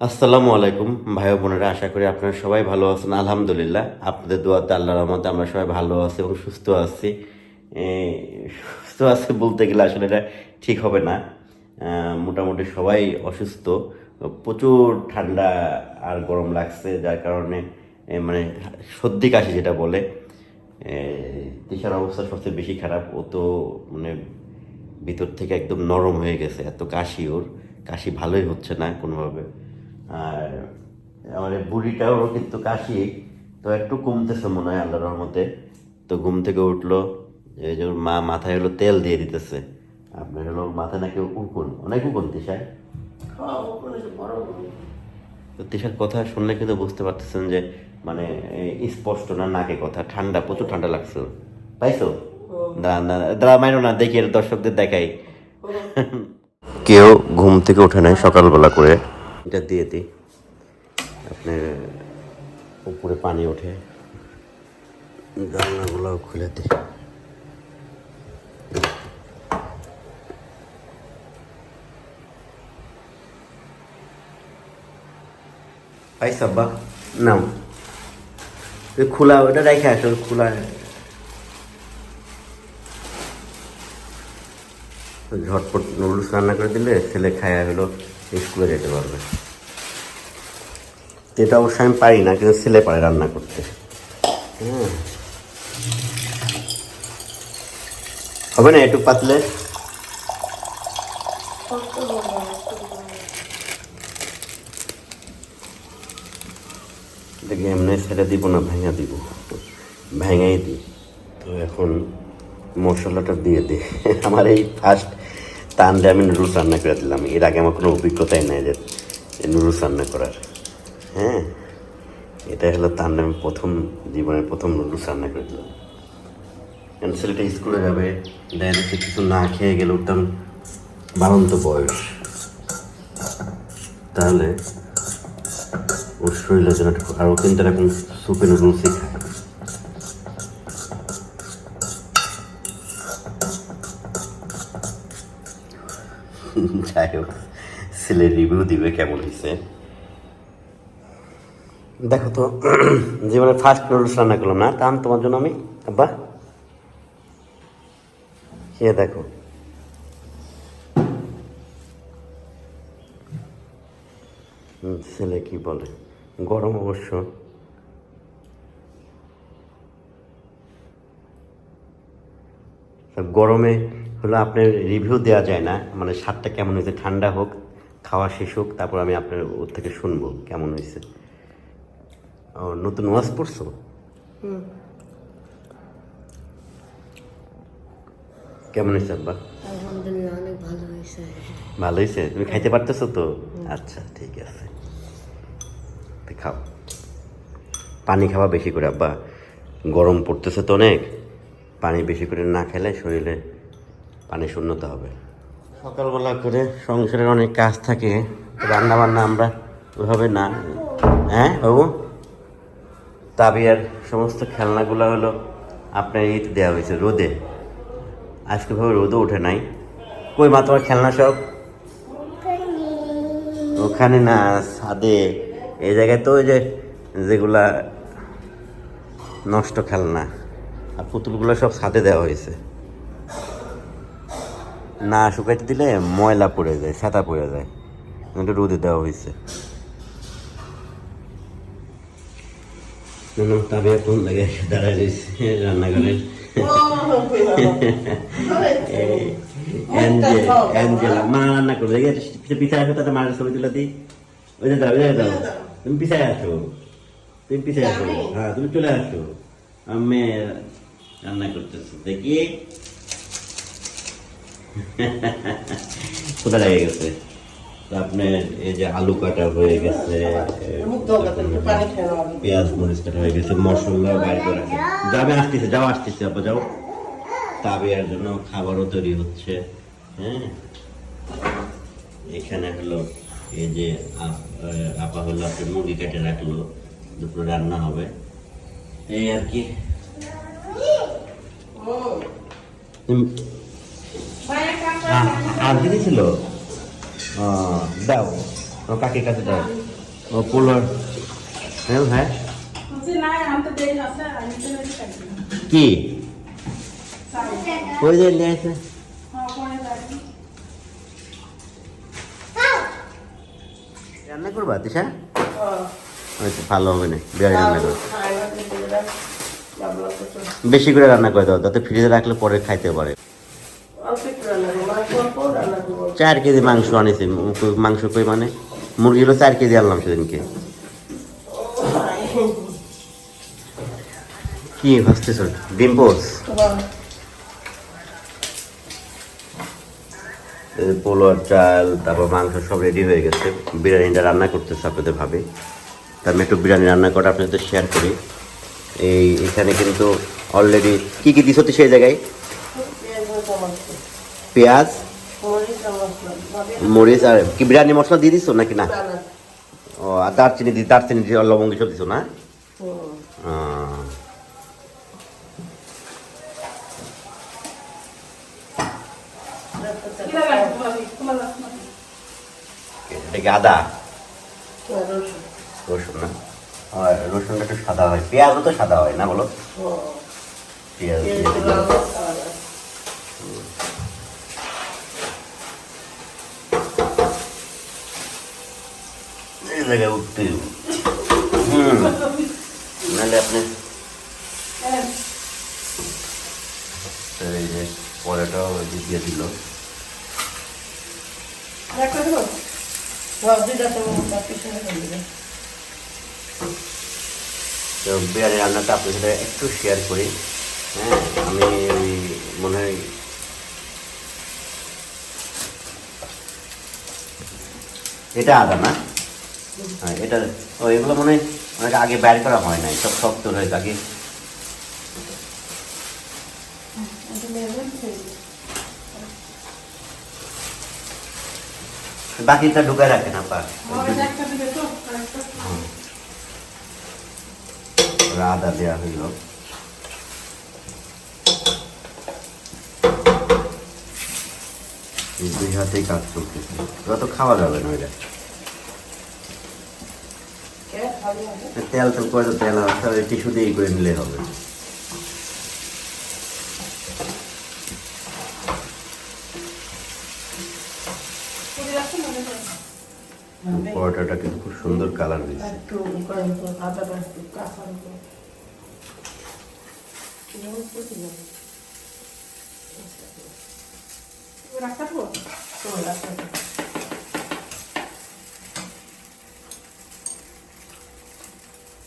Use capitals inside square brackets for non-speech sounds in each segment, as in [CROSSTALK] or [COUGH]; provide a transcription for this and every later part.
আসসালামু আলাইকুম, ভাই বোনেরা, আশা করি আপনারা সবাই ভালো আছেন। আলহামদুলিল্লাহ, আপনাদের দোয়াতে আল্লাহর রহমতে আমরা সবাই ভালো আছি এবং সুস্থ আছি। সুস্থ আছে বলতে গেলে আসলে এটা ঠিক হবে না। মোটামুটি সবাই অসুস্থ। প্রচুর ঠান্ডা আর গরম লাগছে, যার কারণে মানে সর্দি কাশি যেটা বলে দিশার অবস্থা সবচেয়ে বেশি খারাপ। ও তো মানে ভিতর থেকে একদম নরম হয়ে গেছে, এত কাশি ওর। কাশি ভালোই হচ্ছে না কোনোভাবে। আর আমার এই বুড়িটাও কিন্তু কাশি তো একটু কমতেছে মনে হয় আল্লাহ রহমতে। তো ঘুম থেকে উঠল এই যে মা মাথায় হলো তেল দিয়ে দিতেছে। আপনার হলো মাথায় নাকি উকুন অনেক উকুন তিশায় তো তিশার কথা শুনলে কিন্তু বুঝতে পারতেছেন যে মানে স্পষ্ট না নাকে কথা ঠান্ডা প্রচুর ঠান্ডা লাগছে। পাইছো? দাঁড়া দাঁড়া মাইরো না দেখি দর্শকদের দেখাই। [LAUGHS] কেউ ঘুম থেকে ওঠে নাই সকালবেলা করে। এটা দিয়ে দিই। আপনার উপরে পানি ওঠে। জানলাগুলো খুলে দিই। পাইস আব্বা নাও খোলা, ওটা রেখে আসো খোলা। ঝটপট নুডলস রান্না করে দিলে ছেলে খায়া হলো স্কুলে যেতে পারবে। এটা অবশ্য আমি পারি না, কিন্তু ছেলে পারে রান্না করতে। হ্যাঁ। হবে না একটু পাতলে? দেখি, এমনি ছেড়ে দিব না, ভেঙে দিব। ভেঙেই দিই। তো এখন মশলাটা দিয়ে দিই। [LAUGHS] আমার এই ফার্স্ট টানলে আমি নুডলস রান্না করে দিলাম। এর আগে আমার কোনো অভিজ্ঞতাই নাই যে নুডলস রান্না করার। হ্যাঁ? এটা হলো তার আমি প্রথম জীবনের প্রথম নুডলস রান্না করে দিলাম। কারণ ছেলেটা স্কুলে যাবে দেখা যাচ্ছে কিছু না খেয়ে গেলে উঠতাম বারন্ত বয়স। তাহলে ওর শরীরের জন্য আরও কিন্তু এখন সুপে নুডলসই খায়। [LAUGHS] যাই হোক ছেলে রিভিউ দিবে কেমন হয়েছে দেখো তো, [CLEARS THROAT] জীবনে ফার্স্ট নুডলস রান্না করলাম না টান তোমার জন্য আমি আব্বা। খেয়ে দেখো। ছেলে কি বলে? গরম অবশ্য। গরমে হলো আপনার রিভিউ দেওয়া যায় না। মানে স্বাদটা কেমন হয়েছে? ঠান্ডা হোক খাওয়া শেষ হোক তারপর আমি আপনার ওর থেকে শুনব কেমন হয়েছে। ও নতুন ওয়াজ পড়ছো কেমন হয়েছে আব্বা? আলহামদুলিল্লাহ অনেক ভালো হয়েছে। ভালো হয়েছে? তুমি খাইতে পারতেছো তো? আচ্ছা ঠিক আছে। খাও। পানি খাওয়া বেশি করে আব্বা। গরম পড়তেছে তো অনেক। পানি বেশি করে না খেলে শরীরে পানি শূন্যতা হবে। সকালবেলা করে সংসারের অনেক কাজ থাকে রান্না বান্না আমরা ওইভাবে না হ্যাঁ বাবু? তাবিয়ার সমস্ত খেলনাগুলো হলো আপনার ইট দেওয়া হয়েছে রোদে। আজকে ভাবে রোদও ওঠে নাই। কই মা, তোমার খেলনা সব? ওখানে না, ছাদে। এই জায়গায় তো ওই যে যেগুলা নষ্ট খেলনা, আর পুতুলগুলো সব ছাদে দেওয়া হয়েছে। না শুকাইতে দিলে ময়লা পড়ে যায় সাদা পড়ে যায়। রোদে দেওয়া হয়েছে। মা রান্না করবে। তাতে তুলে ওই যে তুমি তুমি হ্যাঁ তুমি চলে আমি রান্না করতেছি। দেখি। [LAUGHS] কোথায় লেগে গেছে? আপনার এই যে আলু কাটা হয়ে গেছে পেঁয়াজ মরিচ কাটা হয়ে গেছে মশলা বাইর করে যাবে আসতেছে যাও আসতেছে আপা যাও। তাবিয়ার জন্য খাবারও তৈরি হচ্ছে হ্যাঁ? এখানে হলো এই যে আপ- হলো আপনার মুরগি কেটে রাখল দুপুরে রান্না হবে। এই আর কি। তুমি- আ- আনতে দিয়েছিল ও, দাও। ও কাকে কাছে দাও ও পোলার। হ্যাঁ হ্যাঁ। কি? ওই যে নিয়ে আসে। হ্যাঁ রান্না করবা তিশা? হয়তো ভালো হবে না বিরিয়ানি রান্না করো। বেশি করে রান্না করে দাও যাতে ফ্রিজে রাখলে পরে খাইতে পারে। চার কেজি মাংস আনিছি মাংস কই মানে? মুরগি হলো চার কেজি আনলাম সেদিনকে। কি ভাবতেছ? ডিম পোস? পোলোয়ার চাল তারপর মাংস সব রেডি হয়ে গেছে। বিরিয়ানিটা রান্না করতেছে আপনাদের ভাবে। তা আমি একটু বিরিয়ানি রান্না করা আপনাদের শেয়ার করি। এই এখানে কিন্তু অলরেডি কি কি দিছ সেই জায়গায়? পেঁয়াজ মরিচ আর কি বিরিয়ানি মশলা দিয়ে দিছো নাকি না? ও আর দারচিনি দি দারচিনি দিয়ে লবঙ্গ সব দিছো না? এটা আদা? রসুন। না? রসুনটা একটু সাদা হয়। পেঁয়াজও তো সাদা হয় না বলো? পেঁয়াজ দিয়ে দিলাম। এই জায়গায় উঠতে হুম। নাহলে আপনি এই যে পরেটাও দিয়ে দিল। একটা দেবো? তো বিরিয়ানি রান্নাটা আপনার সাথে একটু শেয়ার করি। হ্যাঁ আমি ওই মনে হয় এটা আদা না? হ্যাঁ এটা ও, এগুলো মনে হয় অনেক আগে করা হয় নাই, সব শক্ত রয়েছে আগে বাকিটা ঢুকায় রাখেন আরেকটা আদা দেওয়া হইল। দুই হাতেই কাজ করতেছে ওরা তো খাওয়া যাবে না ওইটা। তেল তেল করে তেল আছে? টিস্যু দিয়ে করে নিলে হবে। পরোটাটা কিন্তু খুব সুন্দর কালার দিচ্ছে রাখতে দেবো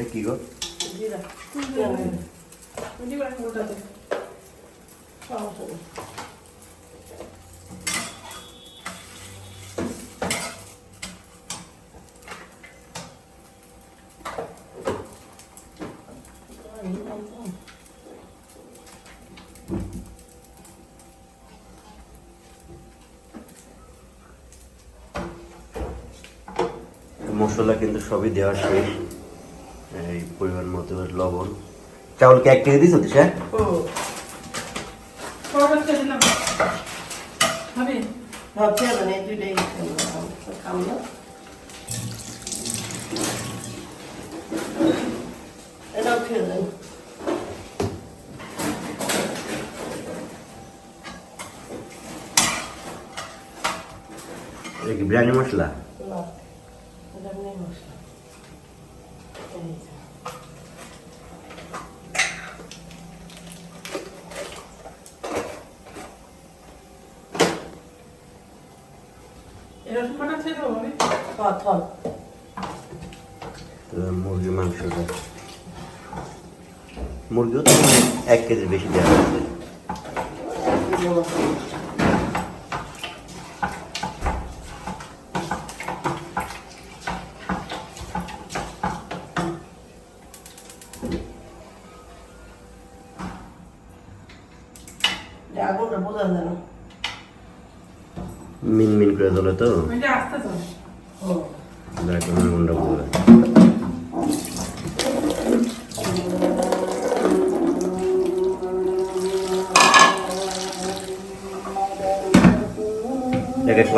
এটা কি গো? মশলা কিন্তু সবই দেওয়া শেষ। লবণ। চাউলকে এক কেজি দিছো দিশা? কি বিরিয়ানি মশলা এরকম কটা ছেড়ে দেবো ভাবি তো মুরগির মাংসটা মুরগিও তো এক কেজির বেশি দেওয়া হয়েছে।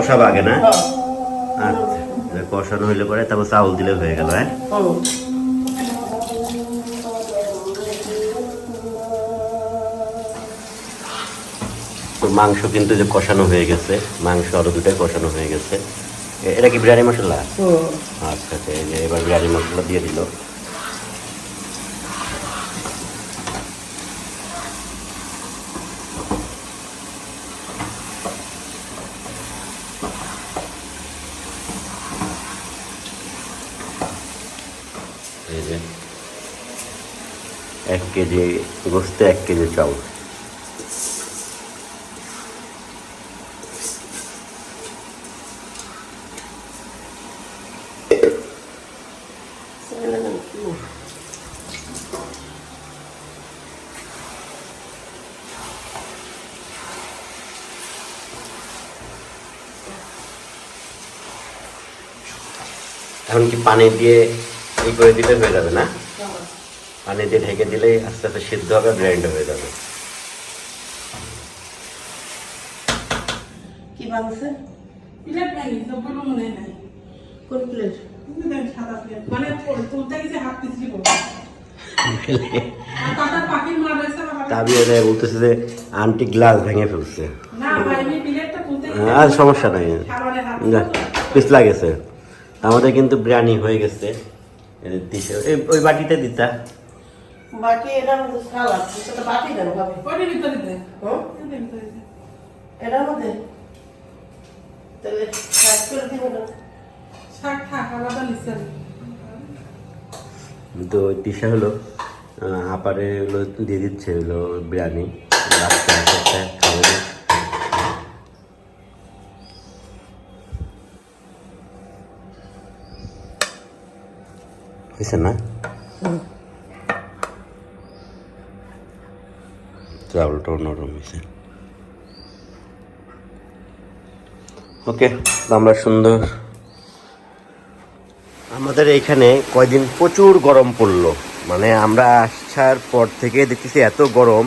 কষাবো আগে না? আচ্ছা কষানো হইলে পরে তারপর চাউল দিলে হয়ে গেল হ্যাঁ? মাংস কিন্তু যে কষানো হয়ে গেছে মাংস আরও দুটাই কষানো হয়ে গেছে। এটা কি বিরিয়ানি মশলা? আচ্ছা আচ্ছা এবার বিরিয়ানি মশলা দিয়ে দিল এই যে এক কেজি গোস্তে এক কেজি চাউল। এখন কি পানি দিয়ে এই করে দিলে হয়ে যাবে না? পানি দিয়ে ঢেকে দিলেই আস্তে আস্তে সিদ্ধ হবে ব্লেন্ড হয়ে যাবে। কি বানাচ্ছে প্লেট নাই সবগুলো মনে নাই। কোন প্লেট? সাদা প্লেট। মানে তুলতে [LAUGHS] গেছে বলতেছে যে আন্টি গ্লাস ভেঙে ফেলছে। আর সমস্যা নাই। না পিছলা গেছে। আমাদের কিন্তু বিরিয়ানি হয়ে গেছে। এই দিছে। ওই বাটিতে দিতা। বাকি এটার মধ্যে সালাদ সেটা বাটি দেন ভাবে। ওটির ভিতরে দে দে এটার মধ্যে? তাহলে কাজ করে দিব না। শাক থাক আলাদা নিচ্ছে তো দিশা হলো আপারে হলো দিয়ে দিচ্ছে হলো বিরিয়ানি। বাচ্চা একটা খাবে হয়েছে না? চাউলটাও নরম হয়েছে ওকে আমরা সুন্দর। আমাদের এইখানে কয়দিন প্রচুর গরম পড়ল। মানে আমরা আসার পর থেকে দেখতেছি এত গরম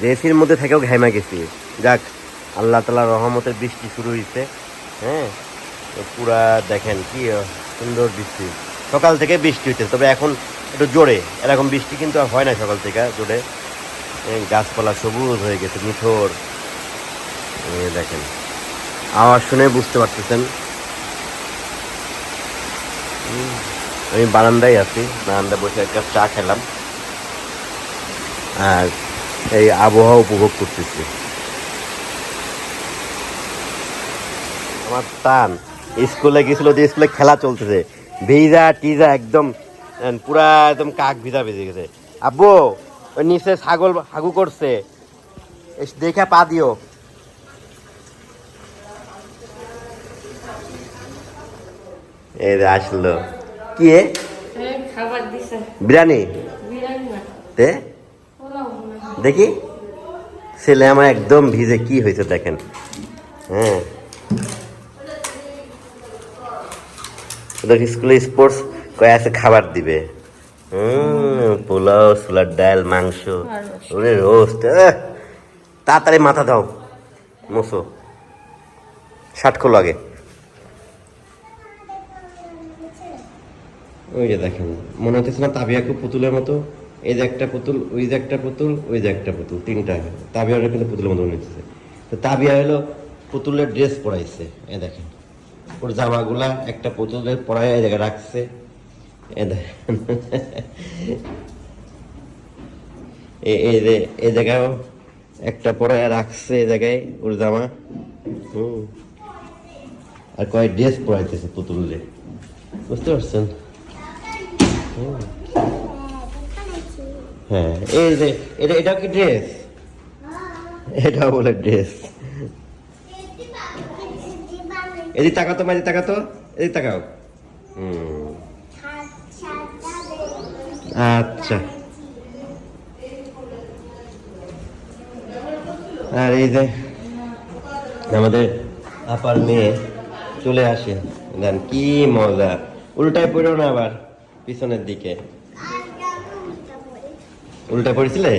যে এসির মধ্যে থেকেও ঘেমে গেছি। যাক, আল্লাহ তালা রহমতের বৃষ্টি শুরু হয়েছে হ্যাঁ পুরা দেখেন কি সুন্দর বৃষ্টি। সকাল থেকে বৃষ্টি হচ্ছে তবে এখন একটু জোরে। এরকম বৃষ্টি কিন্তু আর হয় না সকাল থেকে জোরে। এই গাছপালা সবুজ হয়ে গেছে মিঠোর দেখেন, আওয়াজ শুনে বুঝতে পারতেছেন। আমি বারান্দায় আছি, বারান্দায় বসে এক কাপ চা খেলাম। আর এই আবহাওয়া উপভোগ করতেছি। আমার টান, স্কুলে গেছিল যে স্কুলে খেলা চলতেছে। ভিজা টিজা একদম পুরা একদম কাক ভিজা ভেজে গেছে। আব্বু ওই নিচে ছাগল হাগু করছে। দেখে পা দিও। এই আসলো। কি বিরিয়ানি? দেখি। ছেলে আমার একদম ভিজে কি হয়েছে দেখেন। হ্যাঁ। ওদের স্কুলে স্পোর্টস কয়ে আছে খাবার দিবে। পোলাও ছোলার ডাল মাংস। ওরে রোস্ট তাড়াতাড়ি মাথা দাও মোসো ষাট খোলো আগে। ওই যে দেখেন মনে হচ্ছে না তাবিয়াকে পুতুলের মতো? এই যে একটা পুতুল ওই যে একটা পুতুল ওই যে একটা পুতুল তিনটা। তাবিয়া কিন্তু পুতুলের মতো মনে হচ্ছে তো তাবিয়া হলো পুতুলের ড্রেস পরাইছে এ দেখেন। ওর জামাগুলা একটা পুতুলের পরাই এই জায়গায় রাখছে। এই যে এই জায়গায় একটা পরায় রাখছে এই জায়গায় ওর জামা হুম আর কয় ড্রেস পরাইতেছে পুতুলে বুঝতে পারছেন হ্যাঁ এই যে এটা এটা কি ড্রেস এটা বলে ড্রেস এদিক তাকাতো মাঝে তাকাতো এদিক তাকাও হুম আচ্ছা। আর এই যে আমাদের আপার মেয়ে চলে আসে। দেন কি মজা। উল্টায় পড়ো না আবার পিছনের দিকে। উল্টা পড়েছিলে?